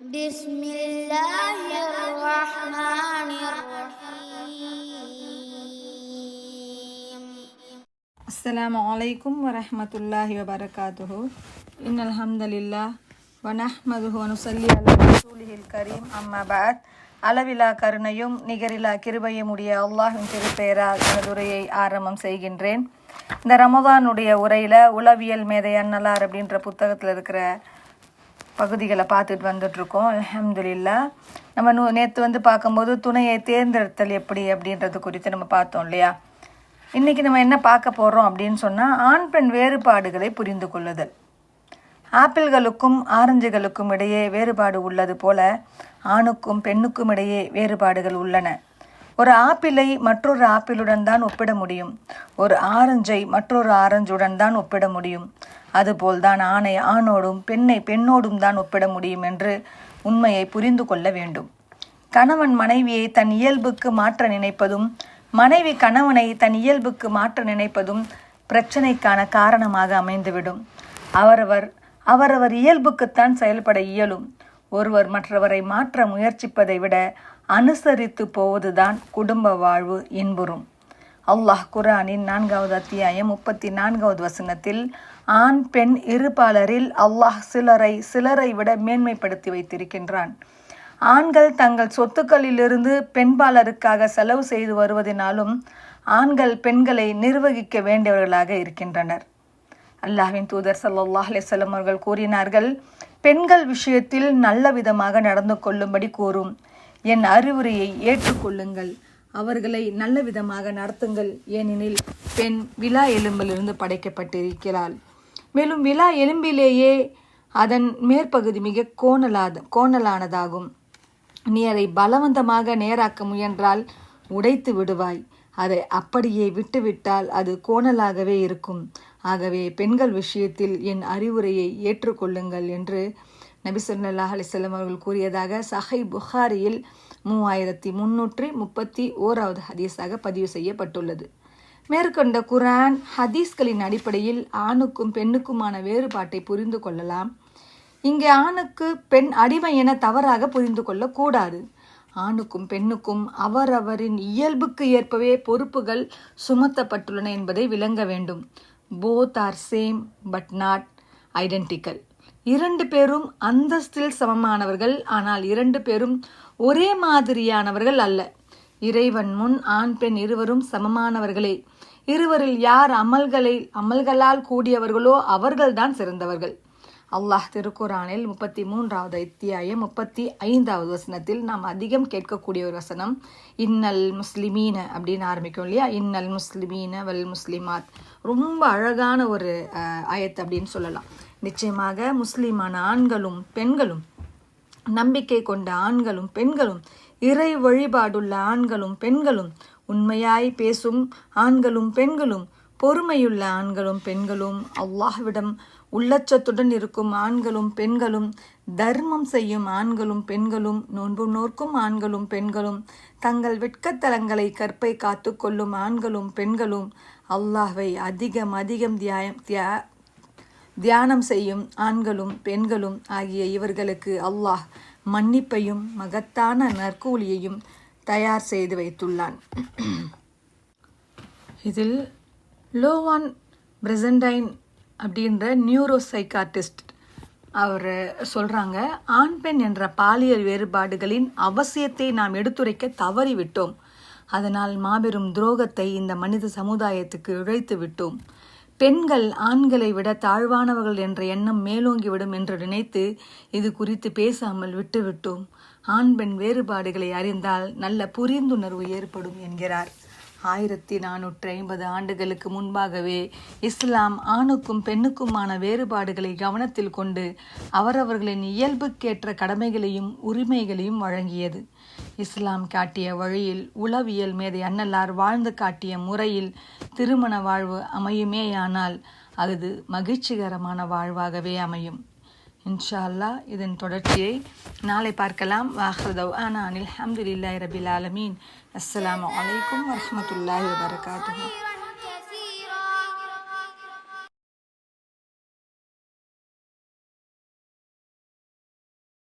بسم الله الرحمن الرحيم السلام عليكم ورحمة الله وبركاته إن الحمد لله ونحمده ونصلي على رسوله الكريم أما بعد அளவிலா கருணையும் நிகரிலா கிருபையும் உடைய அல்லாஹின் திருப்பெயரால் எனது உரையை ஆரம்பம் செய்கின்றேன் இந்த ரமதானுடைய உரையில் உளவியல் மேதை அன்னலார் அப்படின்ற புத்தகத்தில் இருக்கிற பகுதிகளை பார்த்துட்டு வந்துட்ருக்கோம் அலமதுல்லா நம்ம நூ நேற்று வந்து பார்க்கும்போது துணையை தேர்ந்தெடுத்தல் எப்படி அப்படின்றது குறித்து நம்ம பார்த்தோம் இல்லையா? இன்றைக்கி நம்ம என்ன பார்க்க போகிறோம் அப்படின்னு சொன்னால் ஆண் பெண் வேறுபாடுகளை புரிந்து கொள்ளுதல். ஆப்பிள்களுக்கும் ஆரஞ்சுகளுக்கும் இடையே வேறுபாடு உள்ளது போல ஆணுக்கும் பெண்ணுக்கும் இடையே வேறுபாடுகள் உள்ளன. ஒரு ஆப்பிளை மற்றொரு ஆப்பிளுடன் தான் ஒப்பிட முடியும். ஒரு ஆரஞ்சை மற்றொரு ஆரஞ்சுடன் தான் ஒப்பிட முடியும். அதுபோல் தான் ஆணை ஆணோடும் பெண்ணை பெண்ணோடும் தான் ஒப்பிட முடியும் என்று உண்மையை புரிந்து கொள்ள வேண்டும். கணவன் மனைவியை தன் இயல்புக்கு மாற்ற நினைப்பதும் மனைவி கணவனை தன் இயல்புக்கு மாற்ற நினைப்பதும் பிரச்சனைக்கான காரணமாக அமைந்துவிடும். அவரவர் அவரவர் இயல்புக்குத்தான் செயல்பட இயலும். ஒருவர் மற்றவரை மாற்ற முயற்சிப்பதை விட அனுசரித்து போவதுதான் குடும்ப வாழ்வு இன்புறும் அல்லாஹ் குரானின் நான்காவது அத்தியாயம் முப்பத்தி நான்காவது வசனத்தில் ஆண் பெண் இருபாலரில் அல்லாஹ் சிலரை சிலரை விட மேன்மைப்படுத்தி வைத்திருக்கின்றான். ஆண்கள் தங்கள் சொத்துக்களிலிருந்து பெண்பாளருக்காக செலவு செய்து வருவதினாலும் ஆண்கள் பெண்களை நிர்வகிக்க வேண்டியவர்களாக இருக்கின்றனர். அல்லாஹ்வின் தூதர் சல்லாஹ் அலிசல்லம் அவர்கள் கூறினார்கள் பெண்கள் விஷயத்தில் நல்ல விதமாக நடந்து கொள்ளும்படி கூறும். என் அறிவுரையை ஏற்றுக்கொள்ளுங்கள். அவர்களை நல்ல விதமாக நடத்துங்கள். ஏனெனில் பெண் விழா எலும்பிலிருந்து படைக்கப்பட்டிருக்கிறாள். மேலும் விழா எலும்பிலேயே அதன் மேற்பகுதி மிக கோணலாத கோணலானதாகும். நீ அதை பலவந்தமாக நேராக்க முயன்றால் உடைத்து விடுவாய். அதை அப்படியே விட்டுவிட்டால் அது கோணலாகவே இருக்கும். ஆகவே பெண்கள் விஷயத்தில் என் அறிவுரையை ஏற்றுக்கொள்ளுங்கள் என்று நபி சொல்லாஹ் அலிசல்லம் அவர்கள் கூறியதாக சஹை புகாரியில் மூவாயிரத்தி முன்னூற்றி முப்பத்தி ஓராவது ஹதீஸாக பதிவு செய்யப்பட்டுள்ளது. மேற்கொண்ட குரான் ஹதீஸ்களின் அடிப்படையில் ஆணுக்கும் பெண்ணுக்குமான வேறுபாட்டை புரிந்து கொள்ளலாம். இங்கே ஆணுக்கு பெண் அடிமை என தவறாக புரிந்து கொள்ளக்கூடாது. ஆணுக்கும் பெண்ணுக்கும் அவரவரின் இயல்புக்கு ஏற்பவே பொறுப்புகள் சுமத்தப்பட்டுள்ளன என்பதை விளங்க வேண்டும். Both are same but not identical இரண்டு பேரும் அந்தஸ்தில் சமமானவர்கள் ஆனால் இரண்டு பேரும் ஒரே மாதிரியானவர்கள் அல்ல. இறைவன் முன் ஆண் பெண் இருவரும் சமமானவர்களே. இருவரில் யார் அமல்களை அமல்களால் கூடியவர்களோ அவர்கள்தான் சிறந்தவர்கள். அல்லாஹ் திருக்குறானில் முப்பத்தி மூன்றாவது அத்தியாயம் முப்பத்தி ஐந்தாவது வசனத்தில் நாம் அதிகம் கேட்கக்கூடிய ஒரு வசனம் இன்னல் முஸ்லிமீன அப்படின்னு ஆரம்பிக்கும் இல்லையா? இன்னல் முஸ்லிமீன வல் முஸ்லிமாத் ரொம்ப அழகான ஒரு ஆயத்து அப்படின்னு சொல்லலாம். நிச்சயமாக முஸ்லிமான ஆண்களும் பெண்களும் நம்பிக்கை கொண்ட ஆண்களும் பெண்களும் இறை வழிபாடுள்ள ஆண்களும் பெண்களும் உண்மையாய் பேசும் ஆண்களும் பெண்களும் பொறுமையுள்ள ஆண்களும் பெண்களும் அல்லாஹ்விடம் உள்ளச்சத்துடன் இருக்கும் ஆண்களும் பெண்களும் தர்மம் செய்யும் ஆண்களும் பெண்களும் நோன்பு நோர்க்கும் ஆண்களும் பெண்களும் தங்கள் வெட்கத்தலங்களை கற்பை காத்து கொள்ளும் ஆண்களும் பெண்களும் அல்லாஹ்வை அதிகம் அதிகம் தியாயம் தியா தியானம் செய்யும் ஆண்களும் பெண்களும் ஆகிய இவர்களுக்கு அல்லாஹ் மன்னிப்பையும் மகத்தான நற்கூலியையும் தயார் செய்து வைத்துள்ளான். இதில் லோவான் பிரசண்டைன் அப்படின்ற நியூரோ சைக்காட்டிஸ்ட் அவர் சொல்கிறாங்க ஆண் பெண் என்ற பாலியல் வேறுபாடுகளின் அவசியத்தை நாம் எடுத்துரைக்க தவறிவிட்டோம். அதனால் மாபெரும் துரோகத்தை இந்த மனித சமுதாயத்துக்கு இழைத்து விட்டோம். பெண்கள் ஆண்களை விட தாழ்வானவர்கள் என்ற எண்ணம் மேலோங்கிவிடும் என்று நினைத்து இது குறித்து பேசாமல் விட்டுவிட்டோம். ஆண் பெண் வேறுபாடுகளை அறிந்தால் நல்ல புரிந்துணர்வு ஏற்படும் என்கிறார். ஆயிரத்தி நானூற்றி ஐம்பது ஆண்டுகளுக்கு முன்பாகவே இஸ்லாம் ஆணுக்கும் பெண்ணுக்குமான வேறுபாடுகளை கவனத்தில் கொண்டு அவரவர்களின் இயல்புக்கேற்ற கடமைகளையும் உரிமைகளையும் வழங்கியது. இஸ்லாம் காட்டிய வழியில் உளவியல் மேதை அன்னலார் வாழ்ந்து காட்டிய முறையில் திருமண வாழ்வு அமையுமேயானால் அது மகிழ்ச்சிகரமான வாழ்வாகவே அமையும். இன்ஷா அல்லாஹ் இதன் தொடர்ச்சியை நாளை பார்க்கலாம். வாஹ்ரதவ் ஆனா அனில் ஹம்துலில்லாய் ரபில் ஆலமீன். அஸ்லாம் வலைக்கம் வரமத்துல்லாஹி வபரகாத்துஹு.